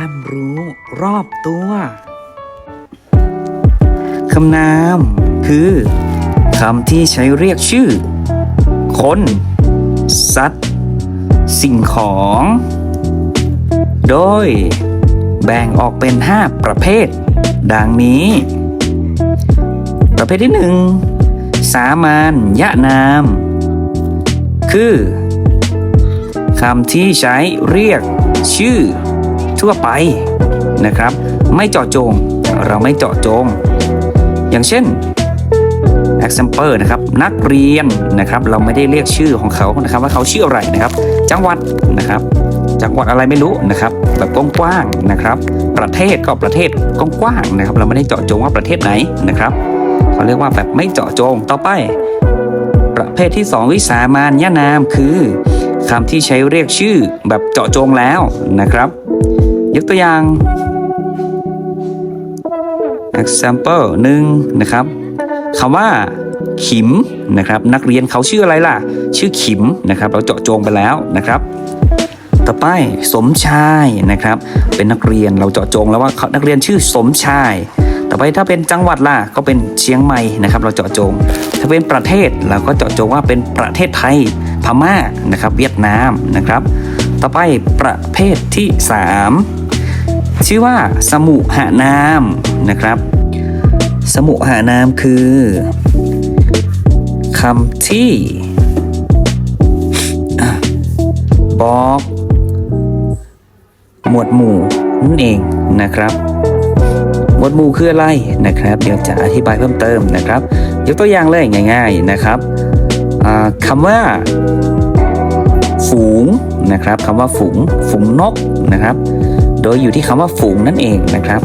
ความรู้รอบตัวคำนาม คือคำที่ใช้เรียกชื่อ คน สัตว์ สิ่งของ โดย แบ่งออกเป็น 5 ประเภท ดังนี้ ประเภทที่ 1 สามัญยะนาม คือคำที่ใช้เรียกชื่อ ทั่วไปนะครับ ไม่เจาะจง เราไม่เจาะจง อย่างเช่น example นะครับนักเรียนนะครับ เราไม่ได้เรียกชื่อของเขานะครับ ว่าเขาชื่ออะไรนะครับ จังหวัดนะครับ จังหวัดอะไรไม่รู้นะครับ แบบกว้างๆนะครับ ประเทศก็ประเทศกว้างๆนะครับ เราไม่ได้เจาะจงว่าประเทศไหนนะครับเขาเรียกว่าแบบไม่เจาะจงต่อไป ประเภทที่ 2 วิสามัญญนามคือคำที่ใช้เรียกชื่อแบบเจาะจงแล้วนะครับ ยกตัวอย่าง example หนึ่งนะครับคำว่าขิมนะครับนักเรียนเขาชื่ออะไรล่ะ ชื่อขิมนะครับเราเจาะจงไปแล้วนะครับ ต่อไปสมชายนะครับ เป็นนักเรียนเราเจาะจงแล้วว่าเขานักเรียนชื่อสมชาย ต่อไปถ้าเป็นจังหวัดล่ะก็เป็นเชียงใหม่นะครับ เราเจาะจง ถ้าเป็นประเทศเราก็เจาะจงว่าเป็นประเทศไทยพม่านะครับ เวียดนามนะครับ ต่อไปประเภทที่ 3 ชื่อว่าสมุหานามนะครับ สมุหานามคือคำที่บอก หมวดหมู่นั่นเองนะครับ หมวดหมู่คืออะไรนะครับ เดี๋ยวจะอธิบายเพิ่มเติมนะครับยกตัวอย่างเลยง่าย ๆนะครับคำว่า ฝูงนะครับคำว่าฝูง ฝูงนกนะครับ โดยอยู่ที่คำว่าฝูงนั่นเองนะครับ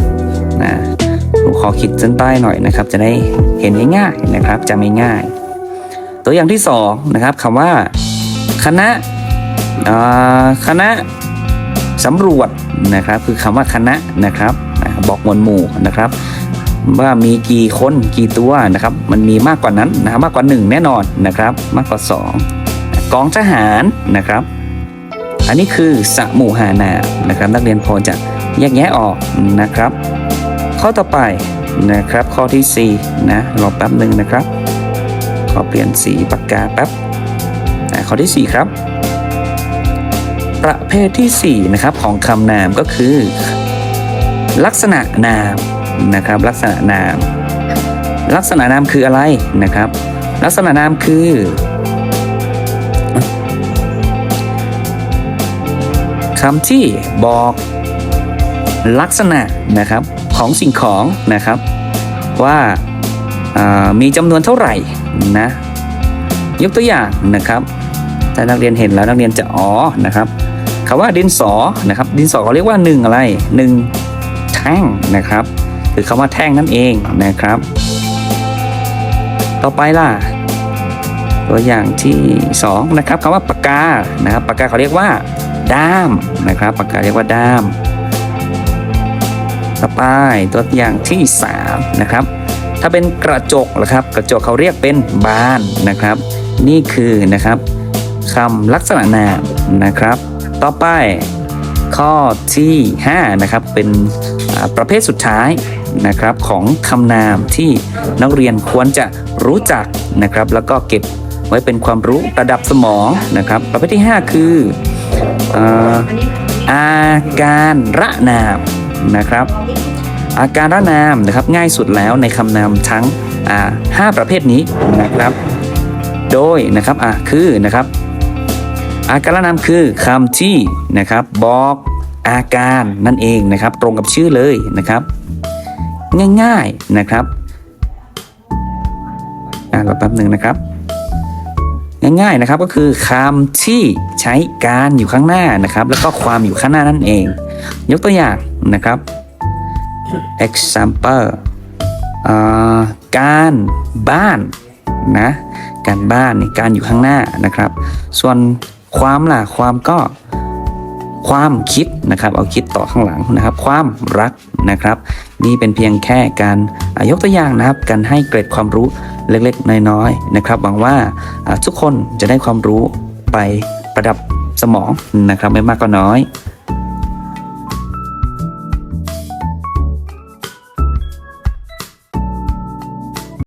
นะผมขอขีดเส้นใต้หน่อยนะครับ จะได้เห็นง่ายๆนะครับจะไม่ง่ายตัวอย่างที่สองนะครับคำว่าคณะคณะสำรวจนะครับ คือคำว่าคณะนะครับบอกมวดหมู่นะครับ ว่ามีกี่คนกี่ตัวนะครับ มันมีมากกว่านั้นนะครับมากกว่าหนึ่งแน่นอนนะครับ มากกว่าสองกองทหารนะครับ อันนี้คือสมุหานานะครับ นักเรียนพอจะแยกแยะออกนะครับ ข้อต่อไปนะครับข้อที่สี่นะรอแป๊บหนึ่งนะครับขอเปลี่ยนสีปากกาแป๊บอะข้อที่สี่ครับ ประเภทที่สี่นะครับของคำนามก็คือ ลักษณะนามนะครับ ลักษณะนาม ลักษณะนามคืออะไรนะครับ ลักษณะนามคือ คำที่บอกลักษณะนะครับของสิ่งของนะครับว่าอ่ามีจำนวนเท่าไหร่นะยกตัวอย่างนะครับถ้านักเรียนเห็นแล้วนักเรียนจะอ๋อนะครับคำว่าดินสอนะครับ ดินสอเขาเรียกว่าหนึ่งอะไรหนึ่งแท่งนะครับคือคำว่าแท่งนั่นเองนะครับ ต่อไปล่ะตัวอย่างที่สองนะครับคำว่าปากกานะครับปากกาเขาเรียกว่า ด้ามนะครับปากกาเรียกว่าด้าม ต่อไปตัวอย่างที่สามนะครับ ถ้าเป็นกระจกล่ะครับ กระจกเขาเรียกเป็นบานนะครับ นี่คือนะครับคำลักษณะนามนะครับ ต่อไปข้อที่5นะครับเป็นประเภทสุดท้ายนะครับของคำนามที่นักเรียนควรจะรู้จักนะครับ แล้วก็เก็บไว้เป็นความรู้ระดับสมองนะครับ ประเภทที่ 5 คือ อาการระนามนะครับ อาการระนามนะครับง่ายสุดแล้วในคำนามทั้งห้าประเภทนี้นะครับ โดยนะครับอ่าคือนะครับ อาการระนามคือคำที่นะครับบอกอาการนั่นเองนะครับ ตรงกับชื่อเลยนะครับ ง่ายๆนะครับอ่ารอแป๊บหนึ่งนะครับ ง่ายๆนะครับก็คือคำที่ใช้การอยู่ข้างหน้านะครับ แล้วก็ความอยู่ข้างหน้านั่นเอง ยกตัวอย่างนะครับ example การบ้านนะการบ้านนี่การอยู่ข้างหน้านะครับ ส่วนความล่ะความก็ความคิดนะครับ เอาคิดต่อข้างหลังนะครับ ความรักนะครับ นี่เป็นเพียงแค่การยกตัวอย่างนะครับ การให้เกร็ดความรู้ เล็กๆ น้อยๆนะครับหวังว่าอ่าทุกคนจะได้ความรู้ไปประดับสมองนะครับไม่มากก็น้อย